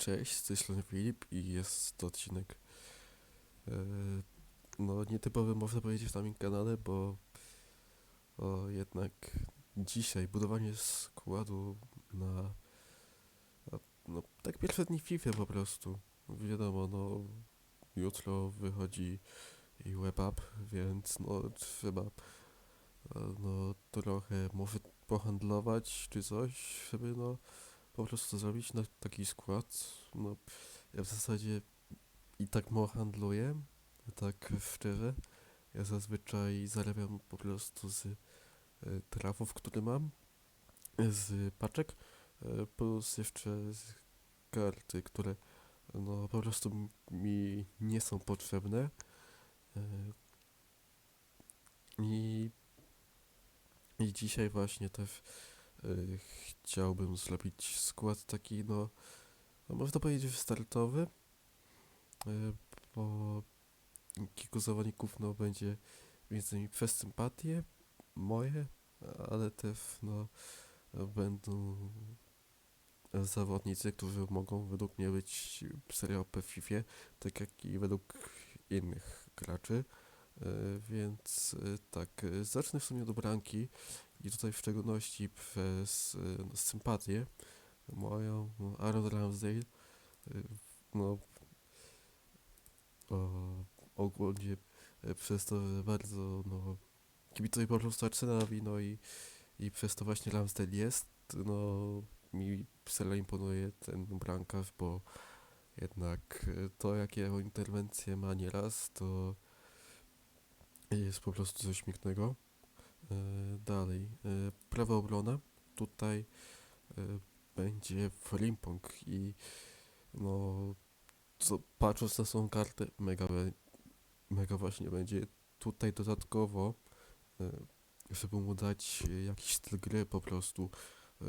Cześć, z tej strony Filip i jest to odcinek e, no nietypowy można powiedzieć na moim kanale, bo o, jednak dzisiaj budowanie składu na, na no tak pierwsze dni FIFA po prostu. Wiadomo, no jutro wychodzi i web up, więc no trzeba e, no trochę może pohandlować czy coś, żeby no po prostu zrobić na taki skład. No, ja w zasadzie i tak mało handluję, tak szczerze. Ja zazwyczaj zarabiam po prostu z e, trafów, które mam, z paczek, e, plus jeszcze z karty, które no po prostu mi nie są potrzebne. E, I, i dzisiaj właśnie też chciałbym zrobić skład taki, no, no można powiedzieć startowy, e, bo kilku zawodników, no, będzie między innymi przez sympatie moje, ale też, no, będą zawodnicy, którzy mogą według mnie być serio w FIFA, tak jak i według innych graczy. E, Więc e, tak, e, zacznę w sumie od bramki i tutaj w szczególności przez sympatię moją, no, Aaron Ramsdale, no o, ogólnie przez to, bardzo, no, kibicuję po prostu Arsenalowi, no i, i przez to właśnie Ramsdale jest, no, mi serio imponuje ten bramkarz, bo jednak to, jakie interwencje ma nieraz, to jest po prostu coś pięknego. E, dalej, e, prawa obrona, tutaj e, będzie Frimpong i no, co, patrząc na tą kartę, mega, mega właśnie będzie. Tutaj dodatkowo, żeby mu dać jakiś styl gry po prostu,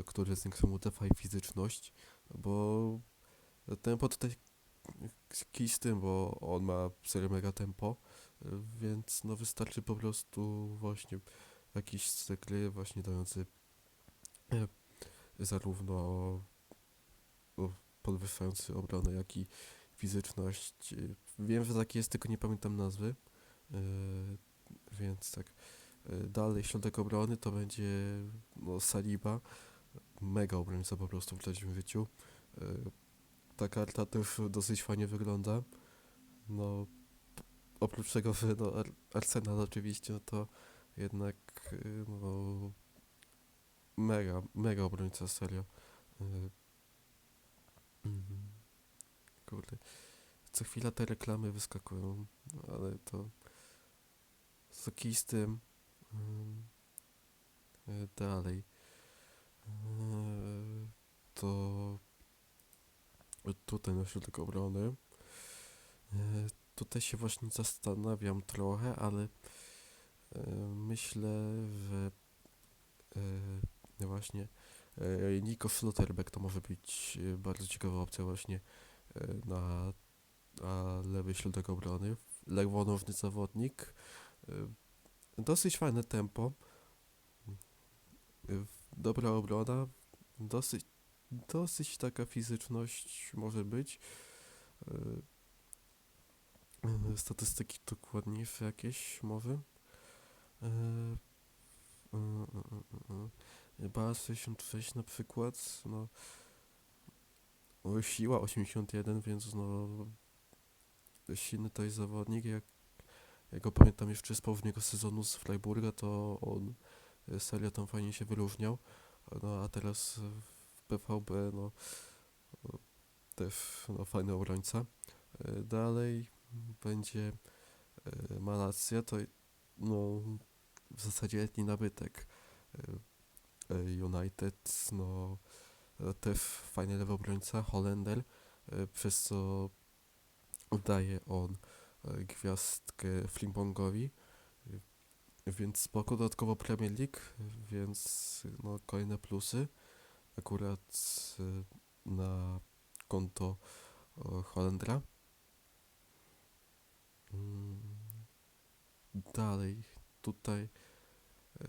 który zwiększa mu defa i fizyczność, bo tempo tutaj kij z tym, bo on ma serio mega tempo, więc no wystarczy po prostu właśnie jakiś gry właśnie dający e, zarówno podwyższający obronę, jak i fizyczność. Wiem, że taki jest, tylko nie pamiętam nazwy. E, więc tak. E, dalej środek obrony to będzie no, Saliba. Mega obrońca po prostu w prawdziwym życiu. Ta karta też dosyć fajnie wygląda. No, oprócz tego, że no, Ar- Arsenal oczywiście, to jednak e, no, mega, mega obrońca, serio. E, mhm. Kurde. Co chwila te reklamy wyskakują, ale to z okej z tym. Ym, e, dalej. To tutaj na środek obrony. Tutaj się właśnie zastanawiam trochę, ale e, myślę, że e, właśnie e, Nico Schlotterbeck to może być bardzo ciekawa opcja właśnie na, na lewy środek obrony. Lewonowny zawodnik. Dosyć fajne tempo. Dobra obrona. Dosyć, dosyć taka fizyczność może być. E, e, statystyki dokładniejsze jakieś może. E, e, e, e, e. Bas 66 na przykład, no siła 81, więc no silny to jest zawodnik, jak, jak go pamiętam jeszcze z poprzedniego sezonu z Freiburga, to on e, serio tam fajnie się wyróżniał, no a teraz w PVB, no no, też no, fajny obrońca. E, Dalej będzie e, Malacja, to no w zasadzie letni nabytek e, e, United, no też fajny lewy obrońca, Holender, przez co daje on gwiazdkę Flimpongowi, e, więc spoko, dodatkowo Premier League, więc no kolejne plusy, akurat na konto Holendra. Mm, dalej, tutaj e,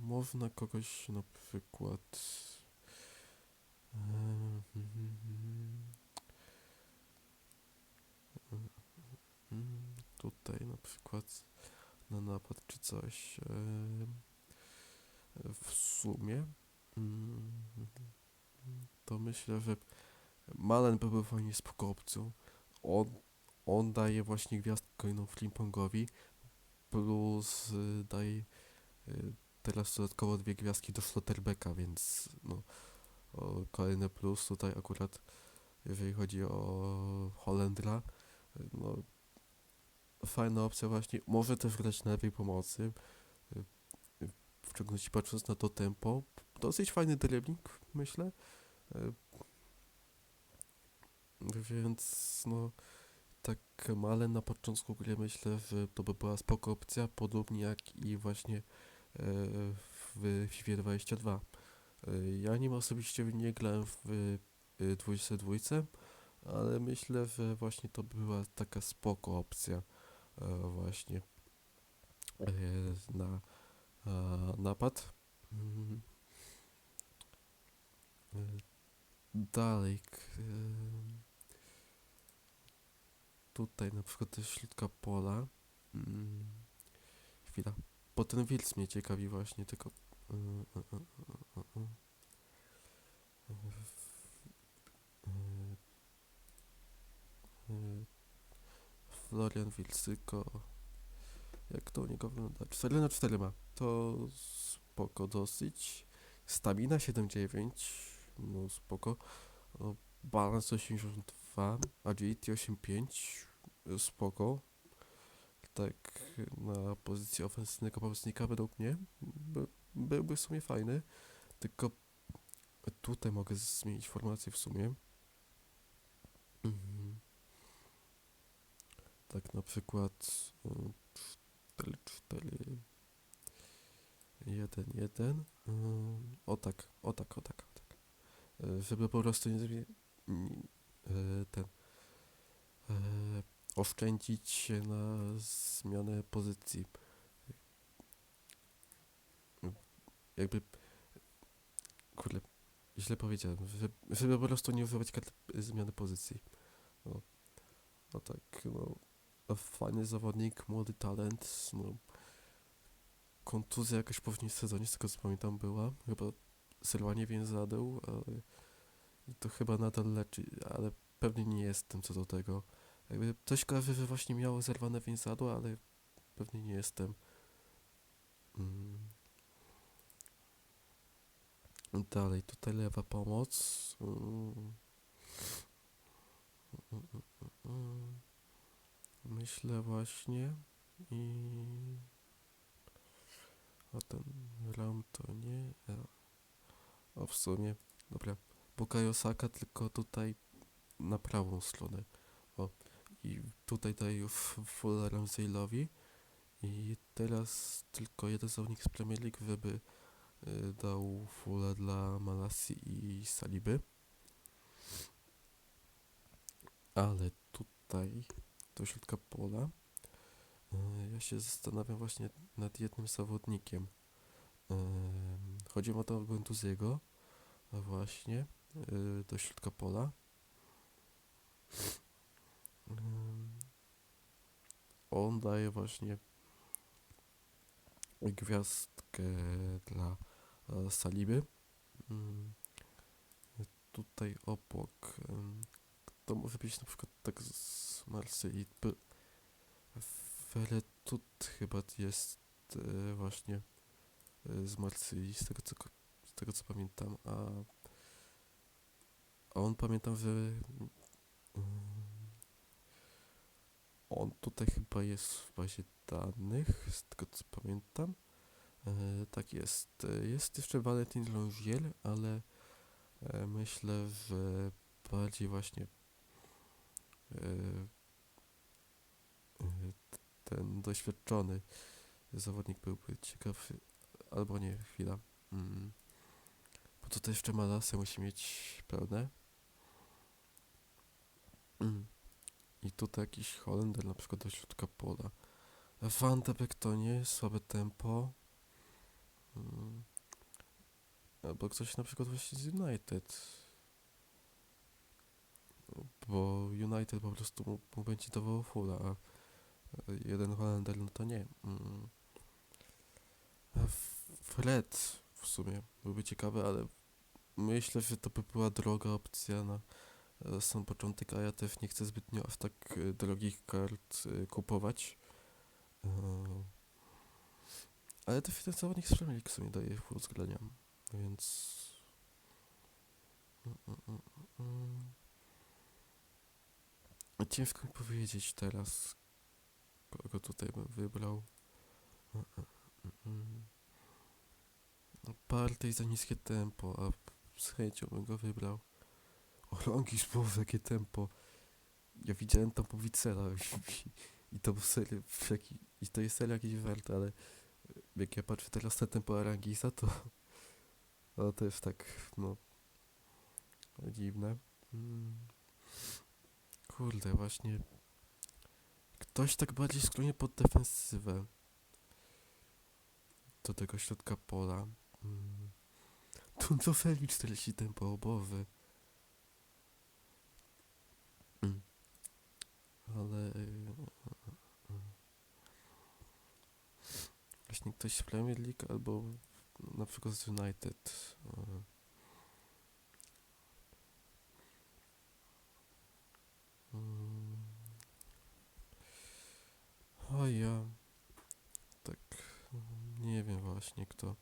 można kogoś na przykład tutaj na przykład na napad czy coś w sumie mm, to myślę, że Malen byłby fajnie spoko opcją. On, on daje właśnie gwiazdkę kolejną Flimpongowi plus y, daje y, teraz dodatkowo dwie gwiazdki do Slotterbecka, więc no o, kolejny plus tutaj akurat jeżeli chodzi o Holendra no fajna opcja właśnie, może też grać na lewej pomocy y, w szczególności patrząc na to tempo dosyć fajny dribbling myślę y, więc no tak Malen na początku gry myślę, że to by była spoko opcja, podobnie jak i właśnie e, w FIFA 22. E, Ja nim osobiście nie grałem w e, dwójce dwójce, ale myślę, że właśnie to była taka spoko opcja właśnie na napad. Dalej. Tutaj na przykład też środka pola. Mm, chwila. Bo ten Wills mnie ciekawi właśnie, tylko... y, y, y, y, y, y. Y, y, Florian Wills, tylko... Jak to u niego wygląda? 4 na 4 ma. To spoko dosyć. Stamina 7,9. No spoko. Balans 82, agility 85. Spoko. Tak na pozycji ofensywnego pomocnika według mnie by, byłby w sumie fajny. Tylko tutaj mogę zmienić formację w sumie. Mhm. Tak na przykład 4, 4, 1, 1. O tak, o tak, o tak, o tak. Y, Żeby po prostu nie zrobić ten e, oszczędzić się na zmianę pozycji. Jakby kurde, źle powiedziałem, żeby, po prostu nie używać kart zmiany pozycji. No, no tak, no fajny zawodnik, młody talent, no kontuzja jakaś po w sezonie, z tego co pamiętam była, chyba zerwanie więzadeł, ale to chyba nadal leczy, ale pewnie nie jestem co do tego. Jakby coś kojarzę, że właśnie miało zerwane więzadło, ale pewnie nie jestem. Mm. Dalej, tutaj lewa pomoc. Myślę właśnie i... O ten ram to nie. O w sumie, dobra. Bukayo Saka, tylko tutaj na prawą stronę. O, i tutaj daję już full Ramsdale'owi. I teraz tylko jeden zawodnik z Premier League, żeby y, dał fulla dla Malasi i Saliby. Ale tutaj, do środka pola, y, ja się zastanawiam właśnie nad jednym zawodnikiem. Ym, Chodzi o to Guendouziego, a właśnie do środka pola. On daje właśnie gwiazdkę dla e, Saliby. Ym, Tutaj obok to może być na przykład tak z Marsylii. Ferretut chyba jest e, właśnie e, z Marsylii, z tego co, z tego co pamiętam, a on pamiętam, że mm, on tutaj chyba jest w bazie danych, z tego co pamiętam. E, tak jest. E, Jest jeszcze Valentin Longiel, ale e, myślę, że bardziej właśnie ten doświadczony zawodnik byłby ciekawszy. Albo nie, chwila. Mm. Bo tutaj jeszcze Malasę musi mieć pełne. Mm. I tutaj jakiś Holender na przykład do środka pola. Van de Beek to nie, słabe tempo. Mm. Albo ktoś na przykład właśnie z United. Bo United po prostu mu, mu będzie dawało fulla, a e, jeden Holender, no to nie. Mm. F- Fred w sumie byłby ciekawy, ale myślę, że to by była droga opcja na e, sam początek, a ja też nie chcę zbytnio aż tak e, drogich kart e, kupować. E, Ale też ten zawodnik z Premier League w sumie daje uwzględniam, więc... Mm, mm, mm. Ciężko mi powiedzieć teraz, kogo tutaj bym wybrał. Partey za niskie tempo, a z chęcią bym go wybrał. O, Longis, Boże, jakie tempo. Ja widziałem tam po Wicela i, to serii, w jaki, i to jest seria jakiś wart, ale jak ja patrzę teraz na tempo Arangisa, to to też tak, no, dziwne. Mm. Kurde, właśnie ktoś tak bardziej sklonie pod defensywę do tego środka pola. Mm. Tunco Felix 40 tempo obowy. Ale właśnie ktoś z Premier League albo na przykład z United. e. Mm. O ja tak nie wiem właśnie kto.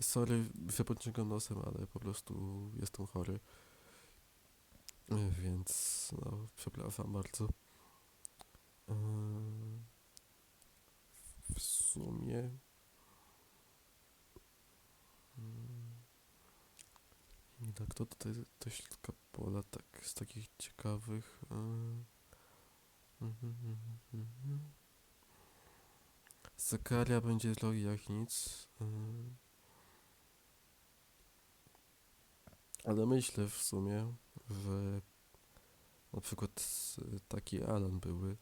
Sorry, że podciągam nosem, ale po prostu jestem chory. Więc no, przepraszam bardzo. Eee, W sumie. mm, I tak to tutaj do środka pola, tak z takich ciekawych. eee, mhm, mhm, mhm. Zakaria będzie drogi jak nic. Ale myślę w sumie, że na przykład taki Alan były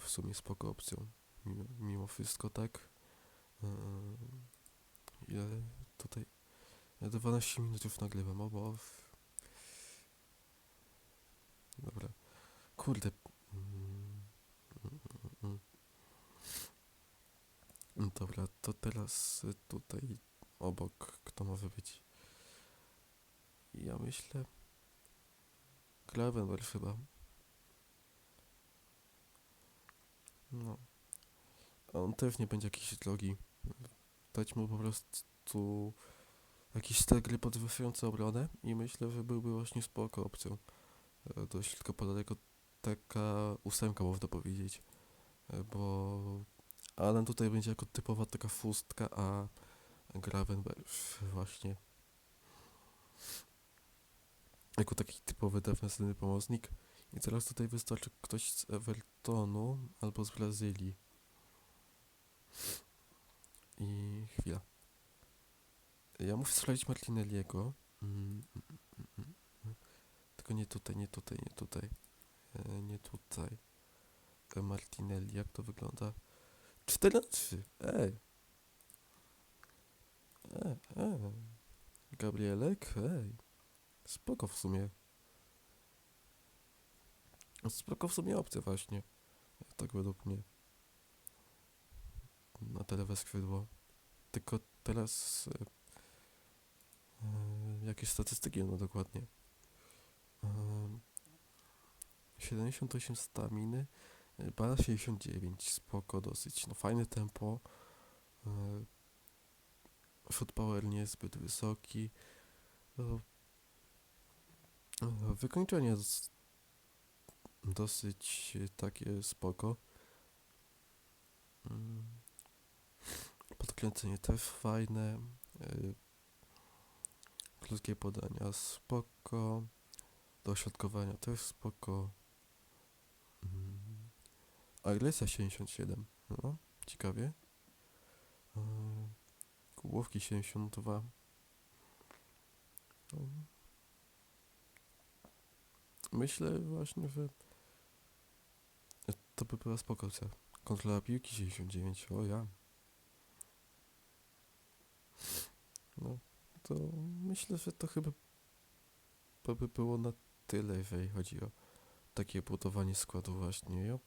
w sumie spoko opcją. Mimo, mimo wszystko tak. Ile tutaj? Ja 12 minut już nagrywam, o bo... Dobra. Kurde. Mm, mm, mm. Dobra, to teraz tutaj obok, kto może być? Ja myślę... Gravenberg chyba. No. A on też nie będzie jakiś drogi. Dać mu po prostu jakiś styl gry podwyższający obronę i myślę, że byłby właśnie spoko opcją. E, Do środka pola jako taka ósemka można powiedzieć. E, Bo Alan tutaj będzie jako typowa taka fustka, a Gravenberg właśnie jako taki typowy defensywny pomocnik. I teraz tutaj wystarczy ktoś z Evertonu albo z Brazylii. I chwila. Ja muszę sprawdzić Martinelliego. Mm, mm, mm, mm. Tylko nie tutaj, nie tutaj, nie tutaj. E, nie tutaj. E, Martinelli, jak to wygląda? 4 na 3. Ej. E, e. Gabrielek, ej. Spoko w sumie. Spoko w sumie opcja właśnie. Tak według mnie. Na te lewe skrzydło. Tylko teraz... E, e, jakieś statystyki no dokładnie. E, 78 staminy. e, Bala 69. Spoko dosyć. No fajne tempo. E, Foot power niezbyt wysoki. E, e, Wykończenie z- dosyć e, takie spoko. Mm. Podkręcenie też fajne. y, Krótkie podania spoko. Dośrodkowania też spoko. Mm. Agresja 77. No, ciekawie. Y, Główki 72. Myślę właśnie, że to by była spoko opcja. Kontrola piłki 69, o ja. No, to myślę, że to chyba to by było na tyle, jeżeli chodzi o takie budowanie składu właśnie. Ja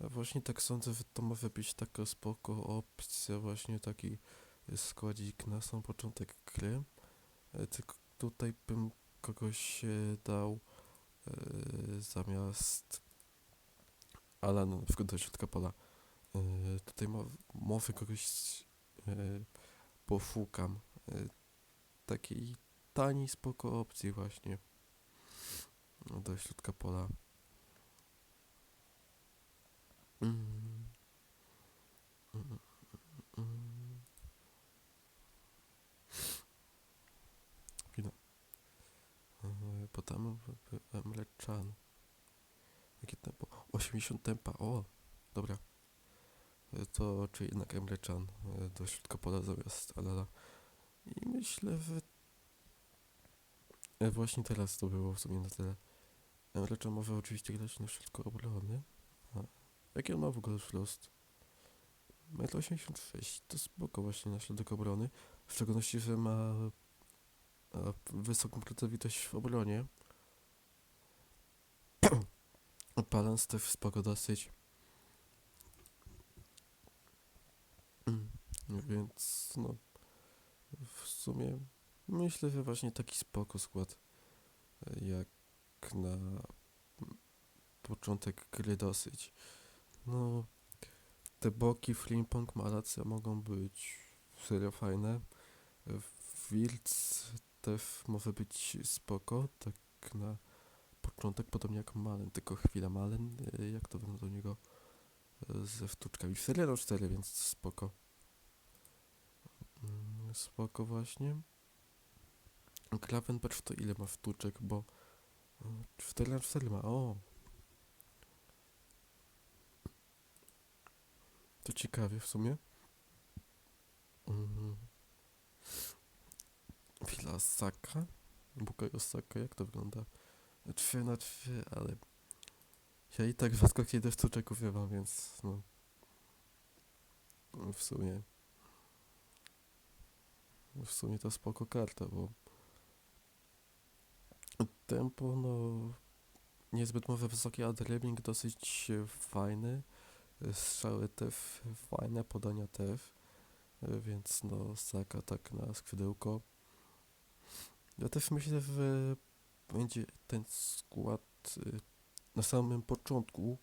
ja właśnie tak sądzę, że to może być taka spoko opcja, właśnie taki składzik na sam początek gry. E, Tylko tutaj bym kogoś dał e, zamiast Alana na przykład do środka pola. E, tutaj mo może kogoś e, poszukam. E, takiej taniej, spoko opcji właśnie do środka pola. Mm, mm. Chwila. E, Podamy w- w- mleczan. Jakie tempo? 80 tempa, o! Dobra. E, To czy jednak mleczan e, do środka pola zamiast Alala. I myślę, że e, właśnie teraz to było w sumie na tyle. Mleczan może oczywiście grać na środku obrony. Jaki on ma w ogóle wzrost? 1,86 m to spoko właśnie na środek obrony. W szczególności, że ma wysoką pracowitość w obronie. Balans też spoko dosyć. Mm, Więc no w sumie myślę, że właśnie taki spoko skład e, jak na początek gry dosyć. No te boki Flimpong Malacja mogą być serio fajne. Wilc też może być spoko, tak na początek, podobnie jak Malen, tylko chwila Malen, y, jak to wygląda u niego y, ze sztuczkami. 4 do 4, więc spoko. Mm, Spoko właśnie. Gravenberch to ile ma sztuczek, bo 4 na 4 ma, o! To ciekawie w sumie. Mm. Chwila Saka. Bukayo Saka, jak to wygląda? 3 na 3, ale ja i tak rzadko kiedy sztuczek używam, więc no. W sumie. W sumie to spoko karta, bo tempo, no niezbyt może wysokie, a dribbling dosyć fajny. Strzały też fajne, podania też. Więc no, Saka tak na skrzydełko. Ja też myślę, że będzie ten skład y, na samym początku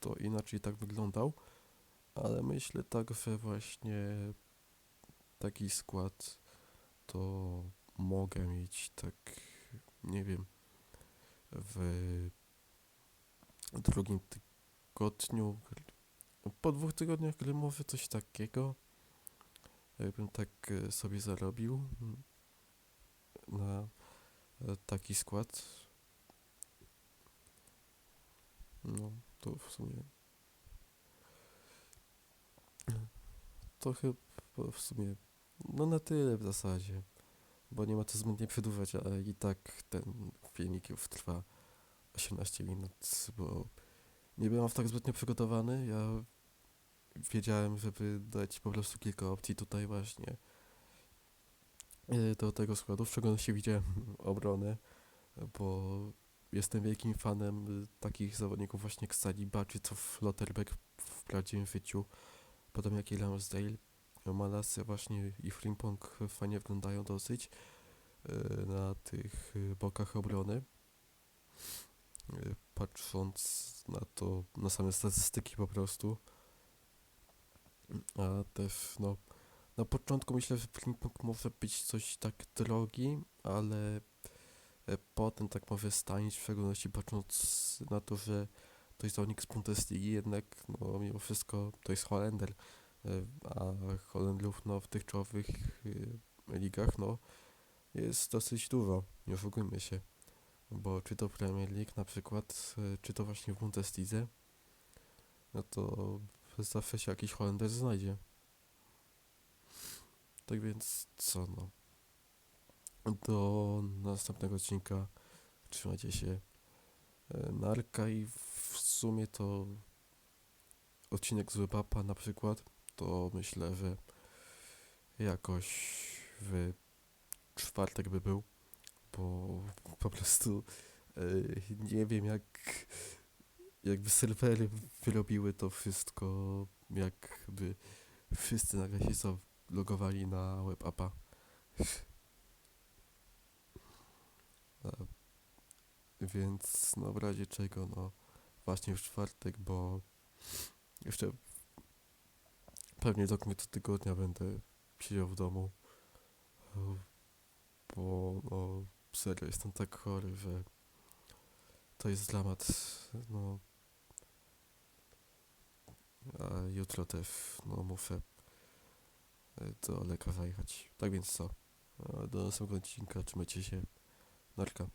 to inaczej tak wyglądał, ale myślę tak, że właśnie taki skład to mogę mieć tak, nie wiem, w drugim tygodniu, po dwóch tygodniach gry może coś takiego, jakbym tak e, sobie zarobił na taki skład. No, to w sumie. To chyba w sumie. No na tyle w zasadzie. Bo nie ma co zbędnie przedłużać, ale i tak ten filmik już trwa 18 minut, bo nie byłem w tak zbytnio przygotowany. Ja wiedziałem, żeby dać po prostu kilka opcji tutaj właśnie e, do tego składu. W szczególności widziałem obronę, bo jestem wielkim fanem y, takich zawodników właśnie jak Saliba czy co Flotterbeck w prawdziwym życiu. Potem jak i Ramsdale, Malasy właśnie i Frimpong fajnie wyglądają dosyć y, na tych y, bokach obrony. Y, Patrząc na to, na same statystyki po prostu. A też no, na początku myślę, że Frimpong może być coś tak drogi, ale e, potem tak może stanieć, w szczególności patrząc na to, że to jest zawodnik z Bundesligi, jednak no mimo wszystko to jest Holender, e, a Holendrów no w tych czołowych e, ligach no jest dosyć dużo, nie oszukujmy się, bo czy to Premier League na przykład, czy to właśnie w Bundeslidze, no to zawsze się jakiś Holender znajdzie. Tak więc co no. Do następnego odcinka trzymajcie się e, narka i w sumie to odcinek z Webapa na przykład to myślę, że jakoś w czwartek by był, bo po prostu Yy, nie wiem jak jakby serwery wyrobiły to wszystko, jakby wszyscy nagle się zalogowali na web appa. E, Więc no w razie czego, no właśnie w czwartek, bo jeszcze pewnie do końca tygodnia będę siedział w domu, bo no serio jestem tak chory, że to jest dramat, no a jutro też, no muszę do lekarza jechać. Tak więc co, e, do następnego odcinka, trzymajcie się, narka.